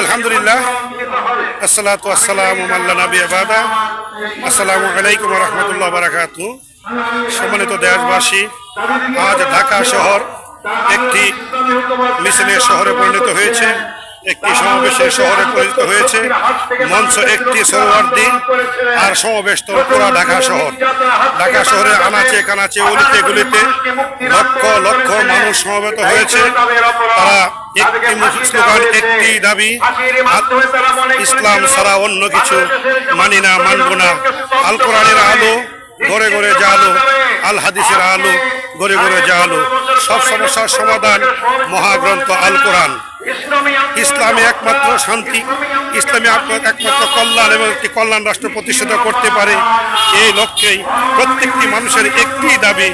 আলহামদুলিল্লাহ। আসসালাতু আসসালামু আল্লাহ নবী আবাদা। আসসালামু আলাইকুম রহমতুল্লাহ বারাকাতু। সম্মানিত দেশবাসী, আজ ঢাকা শহর একটি মিছিলের শহরে পরিণত হয়েছে, একটি সমাবেশের শহরে পরিণত হয়েছে। মঞ্চ একটি সৌহার্দি আর সমাবেশ তো পুরা ঢাকা শহর। ঢাকা শহরে আনাচে কানাচে অলিতে গুলিতে লক্ষ লক্ষ মানুষ সমবেত হয়েছে। তারা একটি স্লোগান একটি দাবি ইসলাম ছাড়া অন্য কিছু মানি না মানব না। আল কোরআনের আলো ঘরে ঘরে জালো আল হাদিসের আলো গড়ে ঘরে জালো সব সমস্যার সমাধান মহাগ্রন্থ আল কোরআন ইসলামে একমাত্র শান্তি ইসলামে একমাত্র কল্যাণ এবং একটি কল্যাণ রাষ্ট্র প্রতিষ্ঠিত করতে পারে। এই লক্ষ্যেই প্রত্যেকটি মানুষের একটি দাবি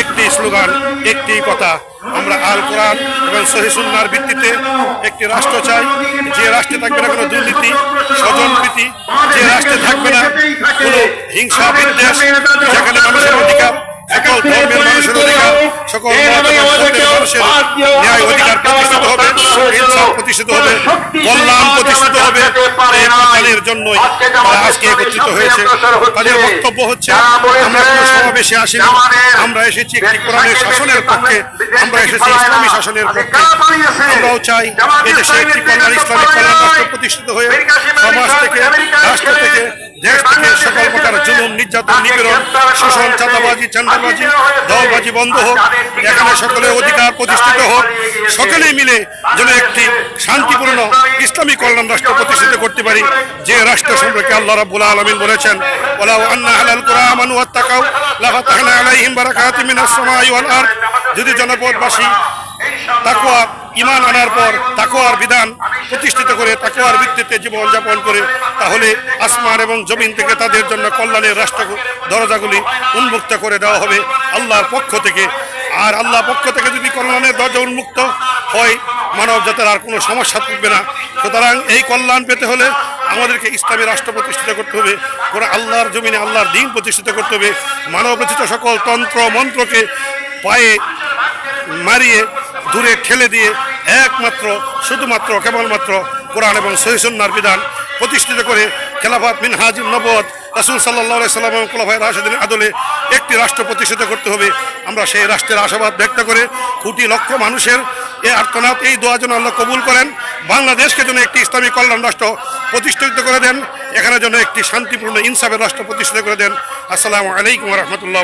একটি স্লোগান, একটি কথা। আমরা আল কোরআন এবং সহিসুন্নার ভিত্তিতে একটি রাষ্ট্র চাই। যে রাষ্ট্রে থাকবে না কোনো দুর্নীতি, স্বজনপ্রীতি, যে রাষ্ট্রে থাকবে না কোনো হিংসা, বিদ্বেষ, যেখানে মানুষের অধিকার সকল ধর্মের মানুষের অধিকার, সকল মানুষের ন্যায় অধিকার প্রতিষ্ঠিত হবে ইনসাফ প্রতিষ্ঠিত হবে, কল্যাণ প্রতিষ্ঠিত জন্যই তারা আজকে একত্রিত হয়েছে। তাদের বক্তব্য হচ্ছে আমরা কোনো সমাবেশে আসিনি। আমরা এসেছি একটি কোরআনের শাসনের পক্ষে। আমরা এসেছি ইসলামী শাসনের পক্ষে। আমরাও চাই এদেশে একটি কল্যাণ ইসলামিক কল্যাণ রাষ্ট্র প্রতিষ্ঠিত হয়ে সমাজ থেকে রাষ্ট্র থেকে দেশ থেকে সকল প্রকার জুলুম নির্যাতন নিপীড়ন শোষণ চাঁদাবাজি চান্দাবাজি দলবাজি বন্ধ হোক এখানে সকলের অধিকার প্রতিষ্ঠিত হোক সকলেই মিলে যেন একটি শান্তিপূর্ণ ইসলামী কল্যাণ রাষ্ট্র প্রতিষ্ঠিত করতে পারি। যে রাষ্ট্র সম্পর্কে আল্লাহ রাব্বুল আলামিন বলেছেন যদি জনপদবাসী তাকুয়া ইমান আনার পর তাকুয়ার বিধান প্রতিষ্ঠিত করে তাকুয়ার ভিত্তিতে জীবন যাপন করে, তাহলে আসমান এবং জমিন থেকে তাদের জন্য কল্যাণের রাষ্ট্র দরজাগুলি উন্মুক্ত করে দেওয়া হবে আল্লাহর পক্ষ থেকে। আর আল্লাহ পক্ষ থেকে যদি কল্যাণের দরজা উন্মুক্ত হয়, মানব জাতের আর কোনো সমস্যা থাকবে না। সুতরাং এই কল্যাণ পেতে হলে আমাদেরকে ইসলামী রাষ্ট্র প্রতিষ্ঠিত করতে হবে কোনো আল্লাহর জমিনে আল্লাহর দিন প্রতিষ্ঠিত করতে হবে। মানব রচিত সকল তন্ত্র মন্ত্রকে পায়ে মারিয়ে দূরে ঠেলে দিয়ে একমাত্র, শুধুমাত্র, কেবলমাত্র কোরআন এবং সহিসন্নার বিধান প্রতিষ্ঠিত করে খেলাফাত মিন হাজিম নবদ রাসুল সাল্লাহ সাল্লাম এবং কোলাফাই রাশেদিন আদলে একটি রাষ্ট্র প্রতিষ্ঠিত করতে হবে। আমরা সেই রাষ্ট্রের আশাবাদ ব্যক্ত করে কোটি লক্ষ মানুষের এই আর্তনাথ এই দোয়া যেন আল্লাহ কবুল করেন। বাংলাদেশকে যেন একটি ইসলামী কল্যাণ রাষ্ট্র প্রতিষ্ঠিত করে দেন, এখানে যেন একটি শান্তিপূর্ণ ইনসাফের রাষ্ট্র প্রতিষ্ঠিত করে দেন। আসসালামু আলাইকুম রহমতুল্লাহ